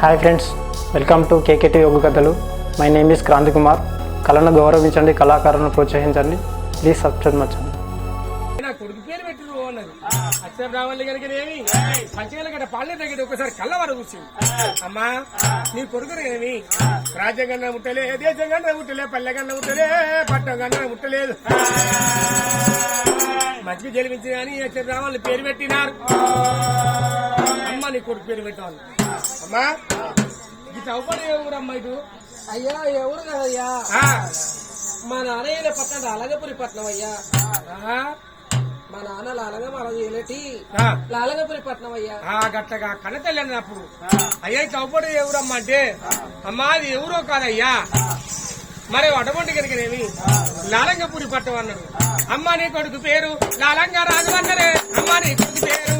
Hi friends welcome to KKT yoga కథలు my name is Kranthi Kumar కళను గౌరవించండి కళాకారులను ప్రోత్సహించండి. ప్లీజ్ సబ్స్క్రైబ్ మచ్చండి నా కొడుకు పేరు పెట్టి నువ్వు అన్నది అక్షర బ్రాహ్మణులు కనుక ఏమి? పంచగల గడ పాలే తగ్గితే ఒకసారి కళ్ళవారు కూర్చుంది అమ్మా నీ కొడుకు ఏమి? రాజ్యంగా ముట్టలే దేశంగా ముట్టలే పల్లెకన్నా ముట్టలే పట్టంగా ముట్టలేదు. మంచి జలిపించి కానీ అక్షర బ్రాహ్మణులు పేరు పెట్టినారు. అమ్మ నీ కొడుకు పేరు పెట్టాలి. అమ్మా. ఇది చౌపడి ఎవరమ్మా ఇటు? అయ్యా ఎవరు కదయ్యా? మా నాన్నయ్య పట్టణ లాలగపురి పట్నం అయ్యా. మా నాన్న లాలగ మన ఏలేటి. లాలగపురి పట్నం అయ్యా. ఆ గట్టగా కన్నతల్లి అన్నప్పుడు అయ్యా చౌపడి ఎవరమ్మా అంటే? అమ్మా అది ఎవరో కాదయ్యా. మరి అటువంటి కనుకనేమి లాలంగపూరి పట్టం అన్నాడు. అమ్మ నీ కొడుకు పేరు లాలంగా రాజు అన్నరే. అమ్మ నీ కొడుకు పేరు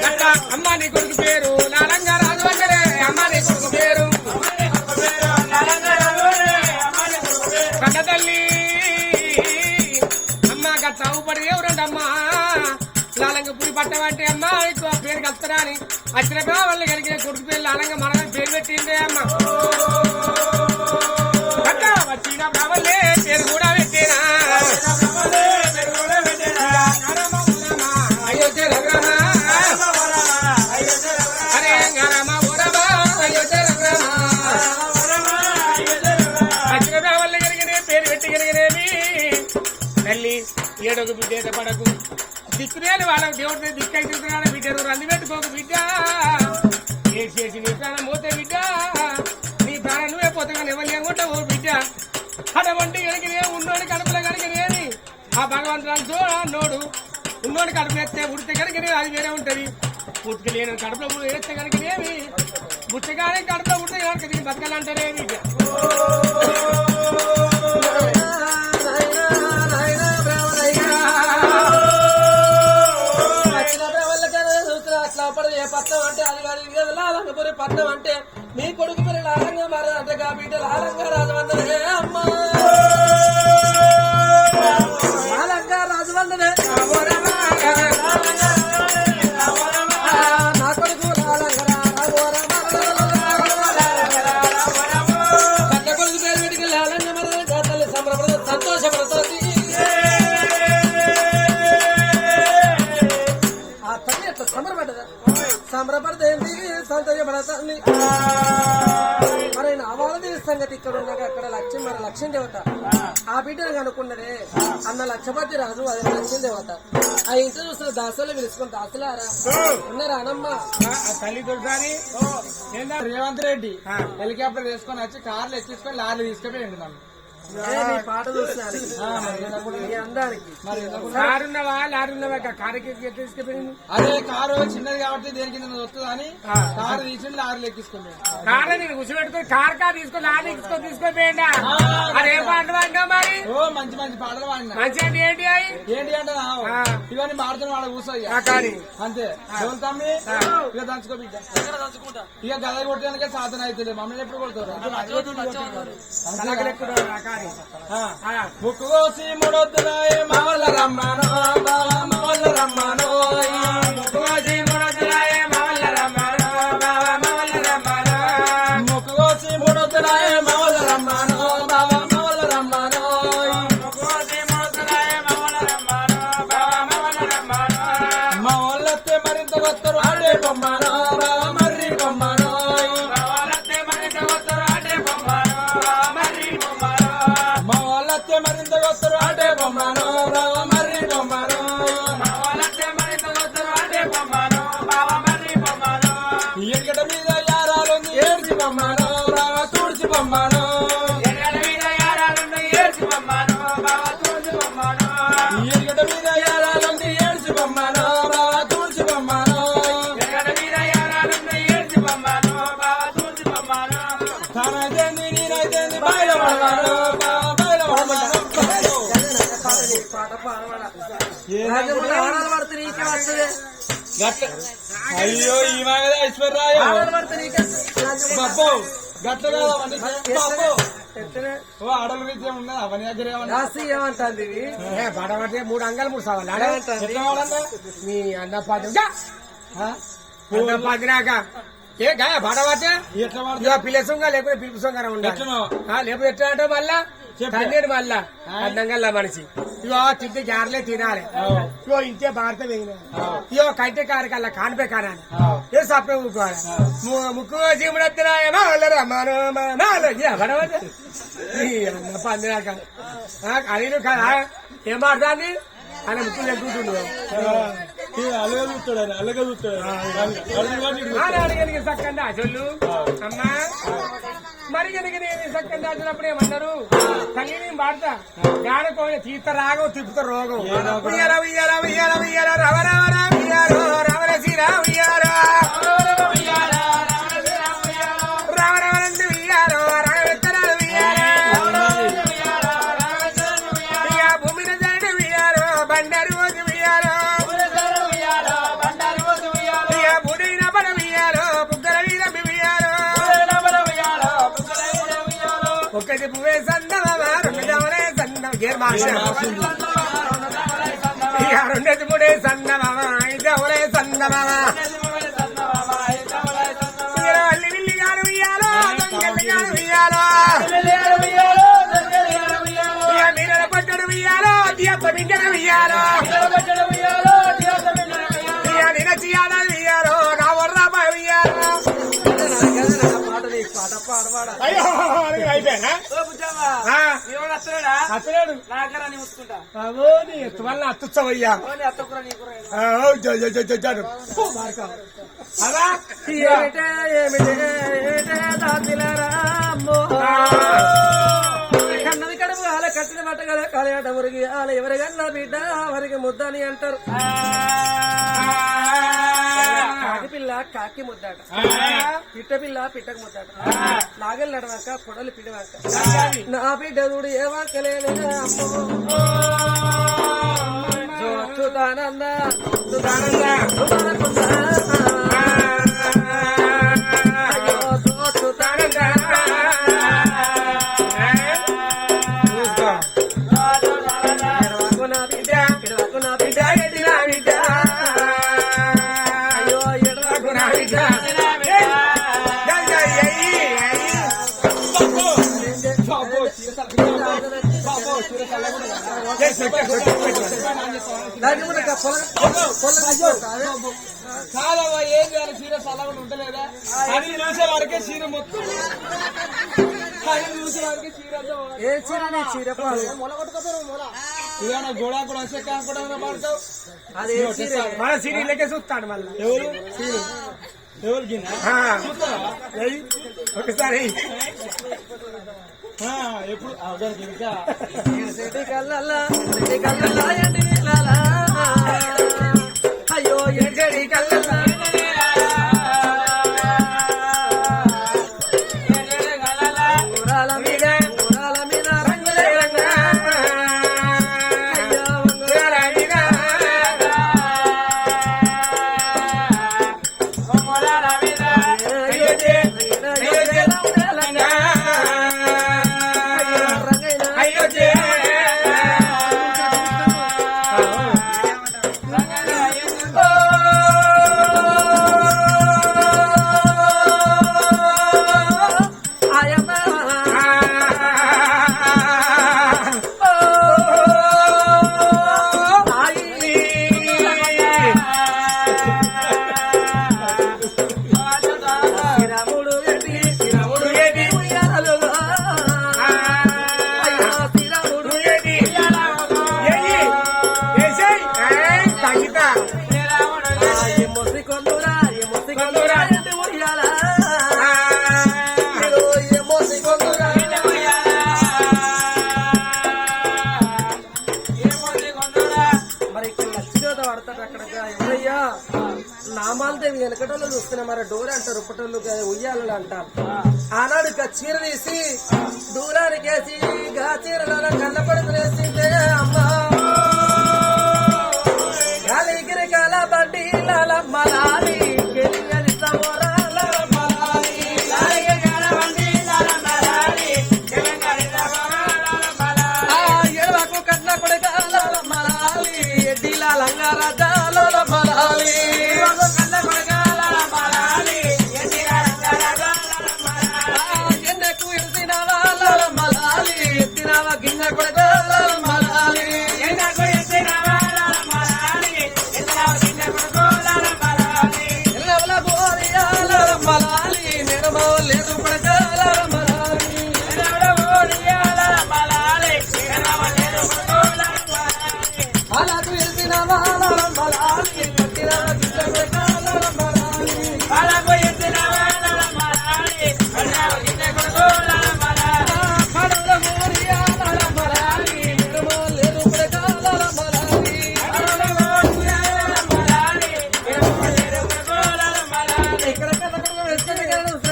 అమ్మ నీ కొడుకు పేరు. లాలంగా రాజు అమ్మ నీ కొడుకు పేరు కన్న తల్లి అమ్మ గట్ట ఊపడి ఎవరండి అమ్మా లాలంగా పురి పట్టం అమ్మ ఎక్కువ పేరు కలుస్తారా అని వచ్చిన వాళ్ళు కలిగిన కొడుకు పేరు లాలంగా మన పేరు పెట్టిందే అమ్మ వచ్చిన బావలే బిడ్డ పడకు దిక్కులేని వాళ్ళకు దేవుడి దిక్కై తిరుగుతున్నాడు బిడ్డరు రంది పెట్టుకోకు బిడ్డ. ఏ చేసి నీ ప్రాణం పోతే బిడ్డ. నీ ప్రాణం నువ్వే పోతే కానీ ఎవరు ఏమంటావు బిడ్డ. అటువంటి కనుకనే ఉన్నోడి కడుపులో కనుకనేది ఆ భగవంతుడు అన్నోడు. ఉన్నోడి కడుపులో ఎత్తే ఉడితే కనుకనే అది వేరే ఉంటుంది. పుట్టుక లేని కడుపులో వేస్తే కనుకనేమి పుట్టగానే కడుపులో ఉడితే కనుక దీన్ని బతకాలంటారే కాదు పట్నం అంటే మీ కొడుకు పేరు లాలంగా మారదంటే గా బిడ్డ లాలంగా రాజవందనే అమ్మా! సంతోషపడతాంది మరి నా వాళ్ళది సంగతి ఇక్కడ ఉన్నాక అక్కడ లక్ష్యం మరి లక్ష్యం దేవత. ఆ బిడ్డను అనుకున్నదే అన్న లక్షపతి రాజు అది లక్ష్యం దేవత. ఆ ఇంట్లో చూసిన దాసులు పిలుచుకుని దాసులారా ఉన్నారా అనమ్మ తల్లి ఏందా? రేవంత్ రెడ్డి. హెలికాప్టర్ తీసుకొని వచ్చి కార్లు ఎక్కించుకొని లారీలు తీసుకుపోయింది నన్ను. ఏ నీ పాట? కారున్నవా లారున్నవా కారుకి అదే కారు చిన్నది కాబట్టి దేని కింద వస్తుంది అని కారు తీసి లారీలు ఎక్కించుకుని కారు నేను కూర్చోబెట్టుకుని కార్ కా తీసుకొని లారీ తీసుకొని తీసుకుపోయిందా అరే పాటలు పాడినా మరి ఓ మంచి మంచి పాటలు పాడిన మంచి అంటే ఏంటి అయి ఏంటి అంటే. ఇవన్నీ మాడుతున్న వాళ్ళ కూర్చోయ్యా ఆ కారి అంతే తమ్మి ఇక దంచుకో బిడ్డ ఇక గద కొట్టడానికే సాధన అవుతుంది మమ్మల్ని ఎప్పుడు కొడతారు తలకలెక్కుతాడు ఆ కారి ఆ. ఆ. ముక్కు కోసి మూడొద్దురాయే మా వాళ్ళ రమ్మానో బావా మా అయ్యో ఈ మాగద ఐశ్వర్యాయో బాబు గట్ల ఆడల రీత్యం ఉన్నది? అవని దగ్గర ఏమంటుంది పడబట్టే మూడు అంగాలు మూడు సవాళ్ళు మీ అన్న పాత్ర ఆ? పదినాక ఏ గాయ పడవచ్చా ఎట్లా వాడు? ఇక పిల్ల సొంగ లేకపోతే పిలుపు సొంగ ఉండాలి. లేకపోతే ఎట్లా అంటే మళ్ళా. తన్నేడు మళ్ళా. అన్నంగల్లా మనిషి. ఇగో తింటే జారలే తినాలి. ఇగో ఇంతే భారత వేగిన. ఇగో కంటే కారు కల్లా కానిపే కానాలి ఏ సప్పే ఊరుకోవాలి ము- ముక్కు పడవచ్చు పందినాక అడిగిన కదా ఏం మాట్లాడి ఆయన ముక్కు ఎక్కుతుండు అలాగే చూస్తాడు ఆయన అలాగే చూస్తాడు. అడిగలిగి సక్కండి అసలు అమ్మా. మరి కనుక నేను సక్కండి వచ్చినప్పుడు ఏమన్నారు తల్లిని పాడతా గాడకోని తీర్థ రాగం తిప్పుత రోగం. ఉయ్యాల ఉయ్యాల ఉయ్యాల ఉయ్యాల రవ సందం మూడే మాష ఇక రెండేది అతలేడు. నాకరా నీ ముట్టుకుంటా అవో నీ ఎత్తు వల్ల అత్తుచ్చవయ్యా. అలా ఏమిటే ఏమిటే దాసిలారా అమ్మో. కన్నది కడుపు ఆల కట్టిన బట్ట కదా కలయాట మురిగి ఆల ఎవరికన్నా బిడ్డ వారికి ముద్ద అని అంటారు కాకి ముద్దాట. పిట్ట పిల్ల పిట్టకు ముద్దాట. నాగలు నడవాక పొడలు పిడివాక. నా బిడ్డ చూడు ఏ వాకలేదే అమ్మో. చూతానంద? చూతానంద? కాదవ్వా ఏం చేయాలి చీర చల్లగా ఉంటలేదా అది చూసే వరకే చీర మొత్తం అది చూసే వరకే చీర. ఏ చీర చీర పాలు ఇదేమన్నా గోడా కూడా వస్తే కాకుండా పడతావు అది మన సిరి లెక్క చూస్తాడు మళ్ళా ఎవరు ఎవరు గిన్నె ఆ, అయ్యి. ఒకసారి ఎప్పుడు? అవడానికి కల్లల్లా సిటి కల్లల్లా అయ్యో ఎండి కల్లల్లా అంటారు పుట్టలు ఉయ్యాలని అంటారు ఆనాడు చీర తీసి దూరానికి వేసి గా చీరలో కన్న పడుకునేసిందే అమ్మా.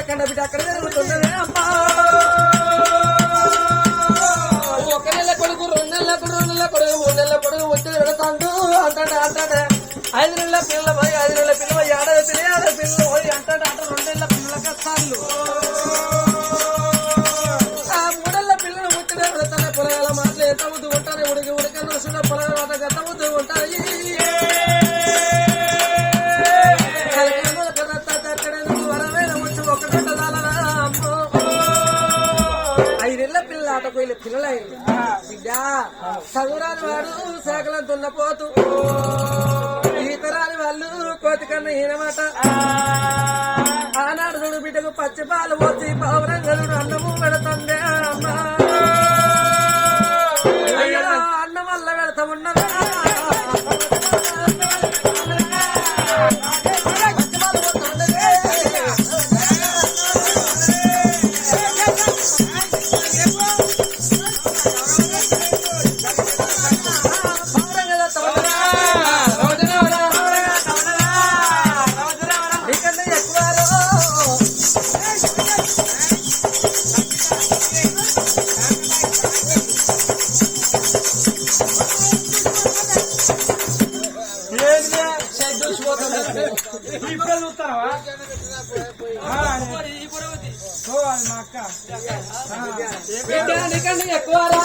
కండ బిడ్డ అక్కడ జరుగుతున్నదే అమ్మా ఒక నెల కొడుకు రెండు నెలల కొడుకు రెండు నెలల కొడుకు మూడు నెలల కొడుకు వచ్చి పెడతాడు అంటాడు అంటాడు ఐదు నెలల పిల్లల ఐదు నెలల పిల్ల పోయి ఏడాది పిల్ల ఏడాది పిల్లలు పోయి అంటాడు అంట రెండు నెలల పిల్లల కష్టాలు. చదువురాని వాడు శాఖలం దున్నపోతూ ఈతరాని వాళ్ళు కోతికన్న ఈనమాట ఆనాడు బిడ్డకు పచ్చి పాలు పోసి అన్నము పెడుతుందే అమ్మా. బిడ్డ నీకన్నా ఎక్కువరా?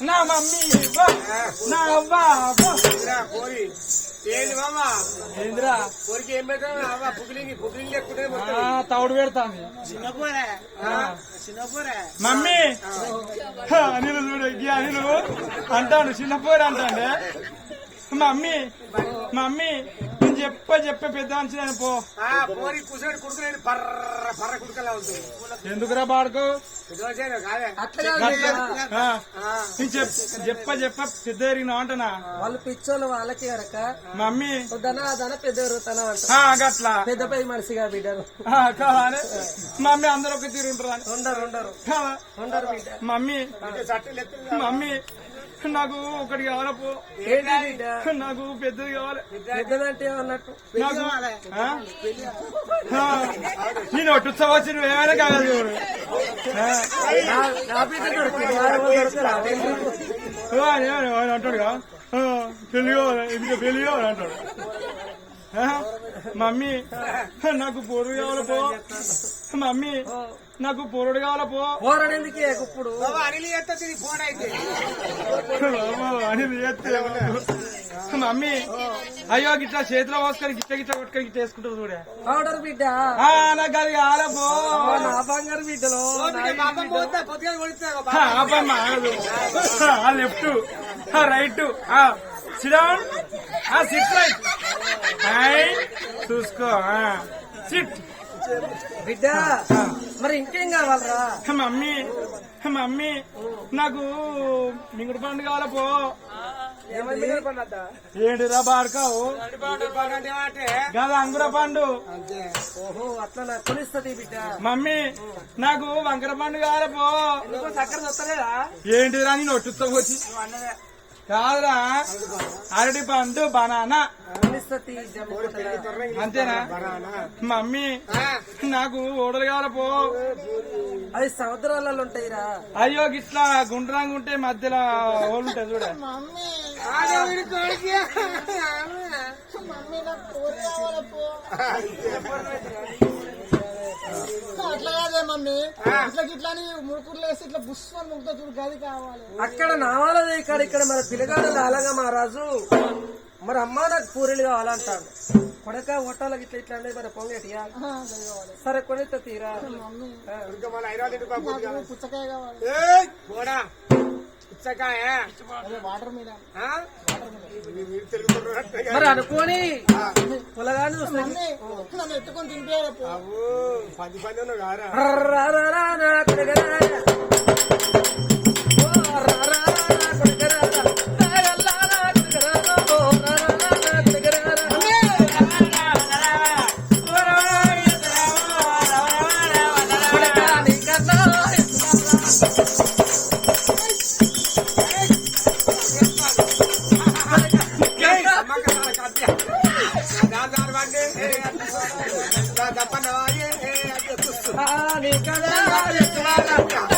నా మమ్మీ వా. నా అవ్వ కోరి ఏంది మామ ఏందిరా కోరికి ఏం పెట్టావు అవ్వ పుకిలింగి పుకిలింగి ఎక్కుంటే తౌడు పెడతాంది చిన్నపోరే చిన్నపోరే మమ్మీ హ, అనిలు చూడు ఇయ్య అనిలు అంటాడు చిన్నపోరు అంటాడే మమ్మీ మమ్మీ నేను చెప్ప చెప్ప పెద్ద మనిషి పో. ఆ పోరి కూర్చొని కుడుకునేది పర్ర పర్ర కుడుకలా అవుతుంది ఎందుకురా బాడుకో? అట్లా చెప్ప చెప్ప. పెద్ద ఎరిగినా అంటనా? వాళ్ళు పిచ్చోళ్ళు వాళ్ళకి ఎరక మమ్మీ. వద్దన అదన పెద్ద ఎరుగుతాన అంట. ఆ, గట్లా. పెద్ద పై మనిషిగా బిడ్డరు మమ్మీ అందరూ ఒక తీరు ఉంటారు ఉండరు ఉండరు? ఉండరు బిడ్డ. మమ్మీ. మమ్మీ. నాకు ఒకటి కావాలా పో. ఏంటి బిడ్డ నాకు పెద్దది కావాలి. పెద్దదంటే అన్నట్టు. నేను ఒట్టు వచ్చి నువ్వు ఏమైనా కావాలి చూడు. ఆ. నా- నా బిడ్డ దొరికింది నా ఎవరు దొరకరా? ఆ, నేను ఆయన అంటాడు కదా ఆ, పెళ్ళి కావాలి. ఇంకా పెళ్ళి కావాలి అంటాడు. మమ్మీ నాకు పొరుడు కావాలి పో. మమ్మీ నాకు పొరుడు కావాలి పో. పోరడెందుకే ఇప్పుడు? బాబా అనిల్ ఫోన్ అయితే. చేస్తే మమ్మీ అయ్యో గిట్లా చేతిలో పోసుకొని గిట్ల గిట్ల కొట్టుకొని గిట్ల వేసుకుంటారు చూడే. పౌడర్ బిడ్డ? ఆ, నాకు అది కావాలా పో. ఓ, నా బంగారు బిడ్డలో ఆ, లెఫ్ట్ ఆ రైట్ ఆ. సిడౌన్ ఆ సిట్ రైట్ చూసుకో ఆ. సిట్ బిడ్డ మరి ఇంకేం కావాలరా? మమ్మీ మమ్మీ నాకు మింగుడు పండు కావాలా పో. ఏమైంది ఏంటిరా బాడుకావు? గద అంగుర పండు. ఓహో అట్లా నాకు కొనిస్తుంది బిడ్డ. మమ్మీ నాకు వంకర పండు కావాలా పో. ఎందుకో చక్కర వస్తలేదా ఏంటిరా నేను ఒట్టుతో వచ్చి? కాదురా. అరటి పండు బనానా? అంతేనా? మమ్మీ నాకు ఓడలు కావాలా పో. అవి సముద్రాలలో ఉంటాయిరా. అయ్యో గిట్లా గుండ్రంగా ఉంటే మధ్యలో ఓళ్ళు ఉంటాయి చూడ. అట్లా కాదే మమ్మీ. ఇట్లా గిట్లా ముడుకులు ఇట్లా బుస్మని ముగ్గుతా చూడు కావాలి. అక్కడ నావాలది ఇక్కడ ఇక్కడ మన పిల్లగాడు లాలగా మహారాజు. మరి అమ్మ నాకు పూరీలు కావాలంటాడు కొడక ఓటాలకి ఇట్లా ఇట్లా అంటే మరి పొంగటి సరే కొడితే తీరా. పుచ్చకాయ కావాలి. పుచ్చకాయ. మరి అనుకోని పొలగాని చూస్తాను పది పది కదా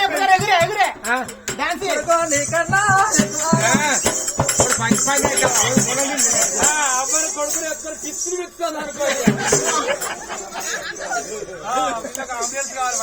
అమ్మని కొడుకుని ఎత్తుకొని పిచ్చిని పెట్టుకోండి అనుకోండి. అంబులెన్స్ కావాలి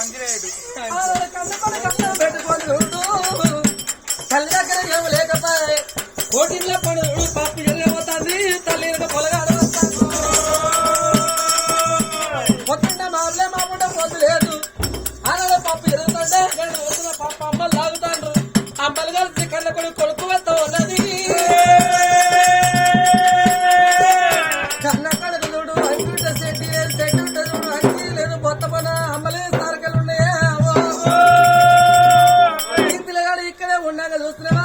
చూస్తున్నావా